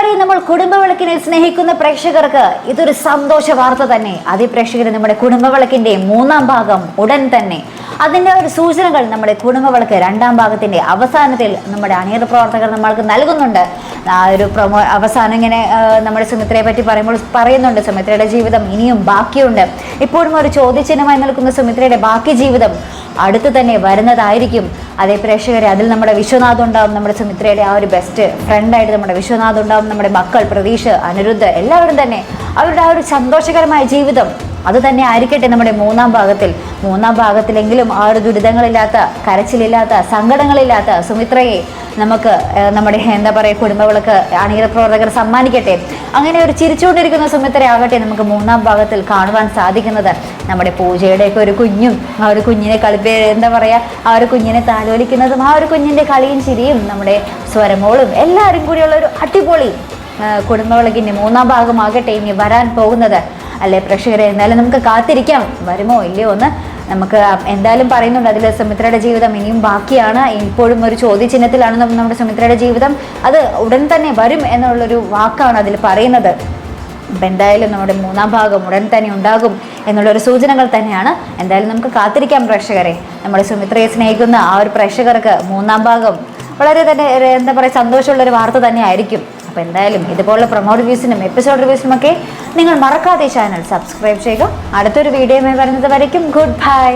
കൂട്ടുകാരെ നമ്മൾ കുടുംബവിളക്കിനെ സ്നേഹിക്കുന്ന പ്രേക്ഷകർക്ക് ഇതൊരു സന്തോഷ വാർത്ത തന്നെ. അതിപ്രേക്ഷകർ നമ്മുടെ കുടുംബവിളക്കിന്റെ മൂന്നാം ഭാഗം ഉടൻ തന്നെ. അതിന്റെ ഒരു സൂചനകൾ നമ്മുടെ കുടുംബവിളക്ക് രണ്ടാം ഭാഗത്തിന്റെ അവസാനത്തിൽ നമ്മുടെ അണിയറ പ്രവർത്തകർ നമ്മൾക്ക് നൽകുന്നുണ്ട്. ആ ഒരു പ്രൊമോ അവസാനം ഇങ്ങനെ നമ്മുടെ സുമിത്രയെ പറ്റി പറയുമ്പോൾ പറയുന്നുണ്ട് സുമിത്രയുടെ ജീവിതം ഇനിയും ബാക്കിയുണ്ട്. ഇപ്പോഴും ഒരു ചോദ്യചിഹ്നമായി നിൽക്കുന്ന സുമിത്രയുടെ ബാക്കി ജീവിതം അടുത്ത് തന്നെ വരുന്നതായിരിക്കും. അതേ പ്രേക്ഷകരെ അതിൽ നമ്മുടെ വിശ്വനാഥ് ഉണ്ടാവും നമ്മുടെ സുമിത്രയുടെ ആ ഒരു ബെസ്റ്റ് ഫ്രണ്ടായിട്ട് നമ്മുടെ വിശ്വനാഥ് ഉണ്ടാവും നമ്മുടെ മക്കൾ പ്രതീഷ് അനിരുദ്ധ് എല്ലാവരും തന്നെ അവരുടെ ആ ഒരു സന്തോഷകരമായ ജീവിതം അത് തന്നെ ആയിരിക്കട്ടെ നമ്മുടെ മൂന്നാം ഭാഗത്തിൽ. മൂന്നാം ഭാഗത്തിലെങ്കിലും ആ ഒരു ദുരിതങ്ങളില്ലാത്ത കരച്ചിലില്ലാത്ത സങ്കടങ്ങളില്ലാത്ത സുമിത്രയെ നമുക്ക് നമ്മുടെ എന്താ പറയുക കുടുംബവിളക്ക് അണിയറ പ്രവർത്തകർ സമ്മാനിക്കട്ടെ. അങ്ങനെ ഒരു ചിരിച്ചുകൊണ്ടിരിക്കുന്ന സുമിത്ര ആകട്ടെ നമുക്ക് മൂന്നാം ഭാഗത്തിൽ കാണുവാൻ സാധിക്കുന്നത്. നമ്മുടെ പൂജയുടെയൊക്കെ ഒരു കുഞ്ഞും ആ ഒരു കുഞ്ഞിനെ കളിപ്പേ എന്താ പറയുക ആ ഒരു കുഞ്ഞിനെ താലോലിക്കുന്നതും ആ ഒരു കുഞ്ഞിന്റെ കളിയും ചിരിയും നമ്മുടെ സ്വരമോളും എല്ലാവരും കൂടിയുള്ള ഒരു അടിപൊളി കുടുംബവിളക്കിന്റെ മൂന്നാം ഭാഗമാകട്ടെ ഇനി വരാൻ പോകുന്നത്. അല്ലേ പ്രേക്ഷകരെ എന്തായാലും നമുക്ക് കാത്തിരിക്കാം. വരുമോ ഇല്ലയോ എന്ന് നമുക്ക് എന്തായാലും പറയുന്നുണ്ട്. അതിൽ സുമിത്രയുടെ ജീവിതം ഇനിയും ബാക്കിയാണ്. ഇപ്പോഴും ഒരു ചോദ്യചിഹ്നത്തിലാണ് നമ്മ- നമ്മുടെ സുമിത്രയുടെ ജീവിതം. അത് ഉടൻ തന്നെ വരും എന്നുള്ളൊരു വാക്കാണ് അതിൽ പറയുന്നത്. അപ്പം എന്തായാലും നമ്മുടെ മൂന്നാം ഭാഗം ഉടൻ തന്നെ ഉണ്ടാകും എന്നുള്ളൊരു സൂചനകൾ തന്നെയാണ്. എന്തായാലും നമുക്ക് കാത്തിരിക്കാം പ്രേക്ഷകരെ. നമ്മുടെ സുമിത്രയെ സ്നേഹിക്കുന്ന ആ ഒരു പ്രേക്ഷകർക്ക് മൂന്നാം ഭാഗം വളരെ തന്നെ എന്താ പറയുക സന്തോഷമുള്ളൊരു വാർത്ത തന്നെ ആയിരിക്കും അപ്പോൾ എന്തായാലും ഇതുപോലുള്ള പ്രൊമോ റിവ്യൂസിനും എപ്പിസോഡ് റിവ്യൂസിനുമൊക്കെ നിങ്ങൾ മറക്കാതെ ചാനൽ സബ്സ്ക്രൈബ് ചെയ്യുക. അടുത്തൊരു വീഡിയോയുമായി വരുന്നത് വരയ്ക്കും. Good bye